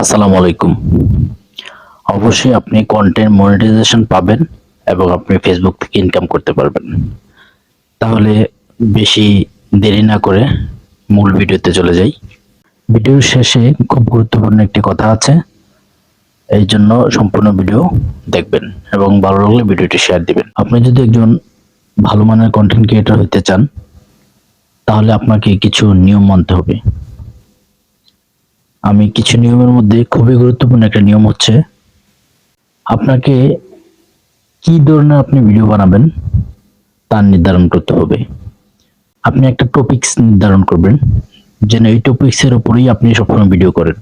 আসসালামু আলাইকুম। অবশ্যই আপনি কন্টেন্ট মনিটাইজেশন পাবেন এবং আপনি ফেসবুক থেকে ইনকাম করতে পারবেন। তাহলে বেশি দেরি না করে মূল ভিডিওতে চলে যাই। ভিডিওর শেষে খুব গুরুত্বপূর্ণ একটি কথা আছে। এই জন্য সম্পূর্ণ ভিডিও দেখবেন এবং ভালো লাগলে ভিডিওটি শেয়ার দিবেন। আপনি যদি একজন ভালো মানের কন্টেন্ট ক্রিয়েটর হতে চান, তাহলে আপনাকে কিছু নিয়ম মানতে হবে। আমি কিছু নিয়মের মধ্যে খুবই গুরুত্বপূর্ণ একটা নিয়ম হচ্ছে, আপনাকে কি ধরনের আপনি ভিডিও বানাবেন তার নির্ধারণ করতে হবে। আপনি একটা টপিকস নির্ধারণ করবেন, যেন এই টপিক্সের উপরেই আপনি সবসময় ভিডিও করেন।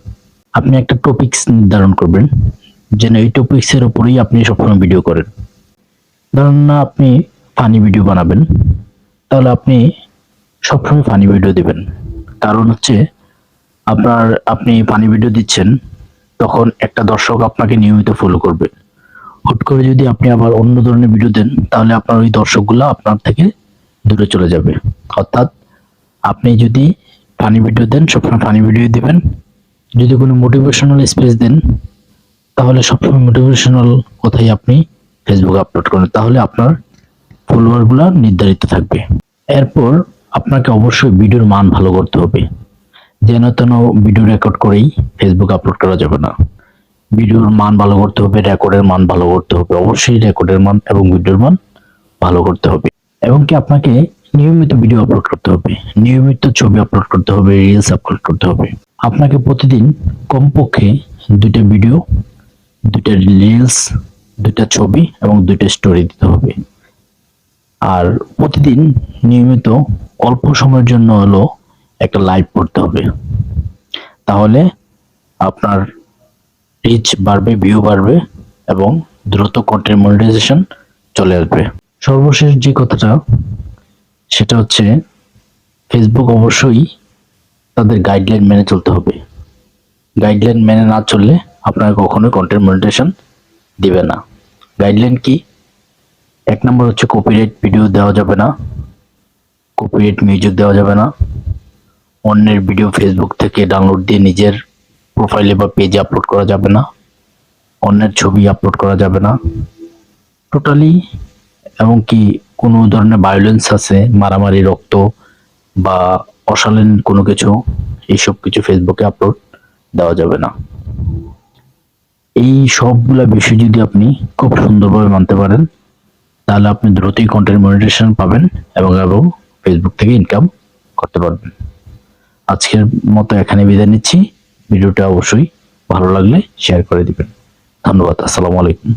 আপনি একটা টপিকস নির্ধারণ করবেন, যেন এই টপিক্সের উপরেই আপনি সবসময় ভিডিও করেন। ধরুন না আপনি ফানি ভিডিও বানাবেন, তাহলে আপনি সবসময় ফানি ভিডিও দিবেন। কারণ হচ্ছে আপনার আপনি পানি ভিডিও দিচ্ছেন, তখন একটা দর্শক আপনাকে নিয়মিত ফলো করবে। হুট করে যদি আপনি আবার অন্য ধরনের ভিডিও দেন, তাহলে আপনার ওই দর্শকগুলো আপনার থেকে দূরে চলে যাবে। অর্থাৎ আপনি যদি ফানি ভিডিও দেন, সবসময় ফানি ভিডিও দিবেন। যদি কোনো মোটিভেশনাল স্পেস দেন, তাহলে সবসময় মোটিভেশনাল কথাই আপনি ফেসবুকে আপলোড করেন। তাহলে আপনার ফলোয়ারগুলো নির্ধারিত থাকবে। এরপর আপনাকে অবশ্যই ভিডিওর মান ভালো করতে হবে। যেন তেন ভিডিও রেকর্ড করেই ফেসবুক আপলোড করা যাবে না। ভিডিওর মান ভালো করতে হবে রেকর্ডের মান ভালো করতে হবে। অবশ্যই রেকর্ডের মান এবং ভিডিওর মান ভালো করতে হবে। এবং কি আপনাকে নিয়মিত ভিডিও আপলোড করতে হবে, নিয়মিত ছবি আপলোড করতে হবে রিলস আপলোড করতে হবে। আপনাকে প্রতিদিন কমপক্ষে দুইটা ভিডিও দুইটা রিলস দুইটা ছবি এবং দুইটা স্টোরি দিতে হবে। আর প্রতিদিন নিয়মিত অল্প সময়ের জন্য হলো একটা লাইভ করতে হবে। তাহলে আপনার রিচ বাড়বে ভিউ বাড়বে এবং দ্রুত কন্টেন্ট মনিটাইজেশন চলে আসবে। সর্বশেষ যে কথাটা, সেটা হচ্ছে ফেসবুক অবশ্যই তাদের গাইডলাইন মেনে চলতে হবে। গাইডলাইন মেনে না চললে আপনার কখনোই কন্টেন্ট মনিটাইজেশন দিবে না। গাইডলাইন কি? এক নম্বর হচ্ছে কপিরাইট ভিডিও দেওয়া যাবে না। কপিরাইট মিউজিক দেওয়া যাবে না। অন্যের ভিডিও ফেসবুক থেকে ডাউনলোড দিয়ে নিজের প্রোফাইলে বা পেজে আপলোড করা যাবে না। অন্যের ছবি আপলোড করা যাবে না। টোটালি এমনকি কোনো ধরনের ভায়োলেন্স আছে, মারামারি, রক্ত বা অশালীন কোনো কিছু, এইসব কিছু ফেসবুকে আপলোড দেওয়া যাবে না। এই সবগুলা বিষয় যদি আপনি খুব সুন্দরভাবে মানতে পারেন, তাহলে আপনি দ্রুতই কন্টেন্ট মনিটেশন পাবেন এবং এবং ফেসবুক থেকে ইনকাম করতে পারবেন। আজকের মতো এখানে বিদায় নিচ্ছি। ভিডিওটা অবশ্যই ভালো লাগলে শেয়ার করে দিবেন। ধন্যবাদ, আসসালামু আলাইকুম।